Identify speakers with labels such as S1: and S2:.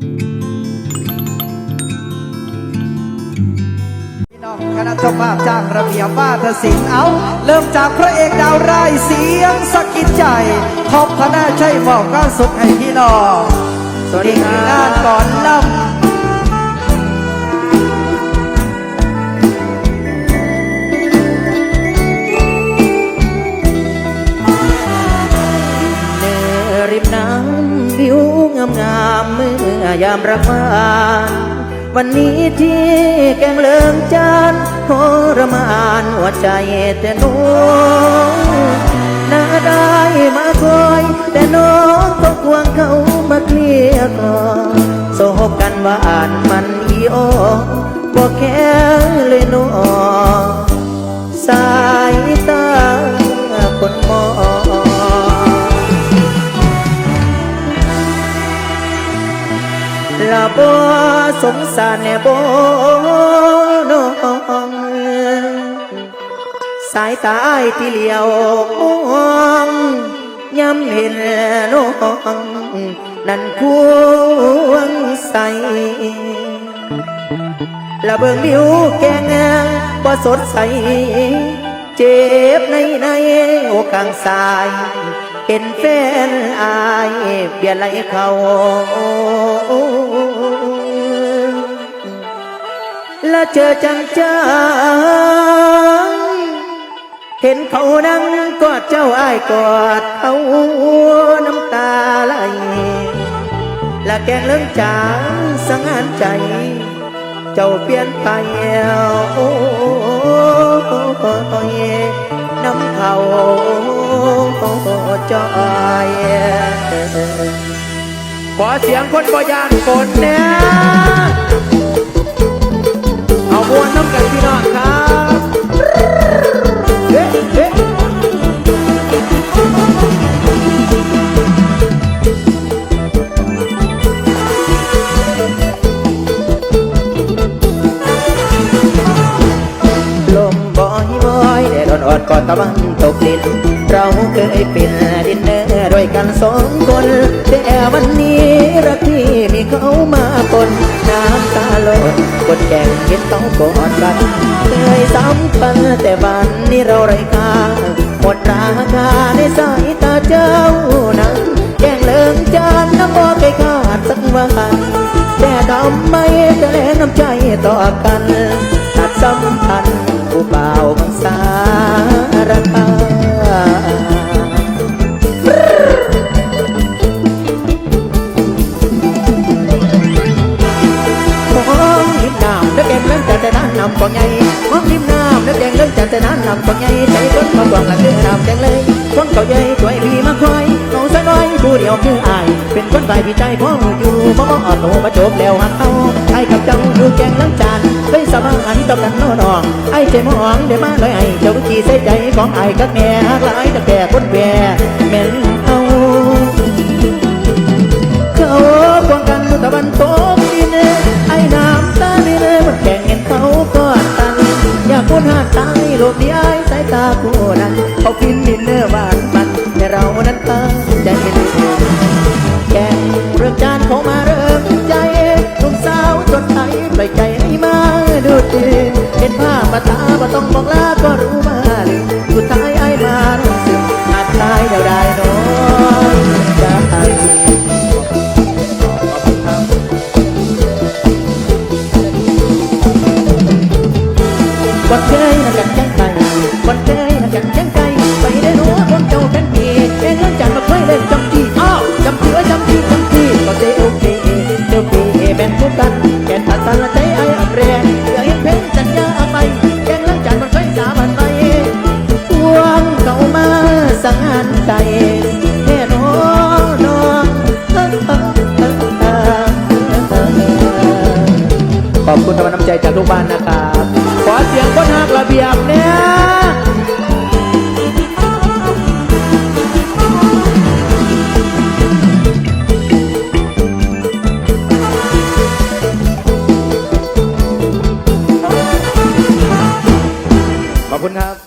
S1: พี่น้องคณะเจ้าภาพจ้างระเบียบวาทศิลป์เอา เริ่มจากพระเอกดาวร้ายเสียงสะกิดใจท็อปคณะชัยบอกก้าวสุขให้พี่น้อง
S2: สวัสดีครับ
S1: งานก่อนล่ำ
S2: มน้ำวิวงามงามเมื่อยามรักมานวันนี้ที่แกงเลิงจานทรมานหัวใจแต่น้องน่าได้มาคอยแต่น้องก็ควงเขามาเคลียร์ก่อนโซบกันว่าอ่านมันอีโอบอกแค่เลยน้องสายตา บ่สงสารแน่บ่น้องสายตาอ้ายที่เหลียวมองย้ำเห็นน้องนั่นควงใสละเบิงนิ้วแกงบ่สดใส เจ็บในในโอข้างซ้าย เห็นแฟนอายเบียดไหลเขา และเจอจังจังเห็นเขานั่งกอดเจ้าอ้ายกอดเขาน้ำตาไหลและแกงเลื่องจางสังหารใจ เจ้าเปลี่ยนไปโอ้ยน้ำเขาจอย
S1: ขอเสียงคนบ่ยานฝนเนี่ย ก่อ
S2: นตะวันตกดิน เราเคยเป็นดินเนอร์ด้วยกันสองคน แต่วันนี้รักที่มีเขามาปนน้ำตาหล่นกดแก่งเห็นต้องกอดกันเคยสัมพันธ์แต่บันนี้เราไร้ค่าหมดราคาในสายตาเจ้านั้นแกล้งเลิงจานน้ำบ่เคยขาดสักวันแต่ทำไมจะแลน้ำใจต่อกันตัดสัมพันธ์ กงเล่นแต่น้ำนำกองใหญ่ใจคนมาบอกหลังเรื่องน้ำแกงเลยคนเขาใหญ่ตัวยพี่มาคอยน้องสน้อยผู้เดียวคืออาย เป็นคนใส่พี่ใจพ่ออยู่มองอ่อนหนูมาจบแล้วหักเอาไอ้กับเจ้าอยู่แกงล้างจานไปสบายต่อกันน้องไอ้ใจมองเดี๋ยวมาเลยไอ้เจ้าขี้ใส่ใจของไอ้กับแม่หักหลายแต่แก่คน ตายโลกนี้ไอ้สายตาคู่นั้นเขาพิมพ์ดินเนื้อหวานมัน แต่เรานั้นตั้งใจดีแก่เรื่องจานเขามาเริ่มใจลุงสาวจนไทยปล่อยใจให้มาดูดีเห็นภาพมาตาบ่ต้องบอกลาก็รู้มาเลยสุดท้ายไอ้มาเรื่องสึกอาจตายเดียวได้นอนจะไวันเคยนักกัน จังไก่วันเคยนักกันจังไก่ไปได้รู้ว่าคนเจ้าเป็นพี่เองเล่นจันมาเคยเล่นจำที่อ้าวจำที่ไว้จำที่จำที่ก็เจโอเคเจ้าพี่เป็นผู้กันแกนตัดตันละใจไอ้อันแรงเหลือยังเพลงสัญญาไปแกงเล่นจันมันเคยสาบันไปทวงเขามาสังหารใจแน่นอนนอนขอบคุณทำน้ำใจจากทุกบ้านนะครับ
S1: ขอเสียงคนหักระเบียบเนี่ย คุณครับ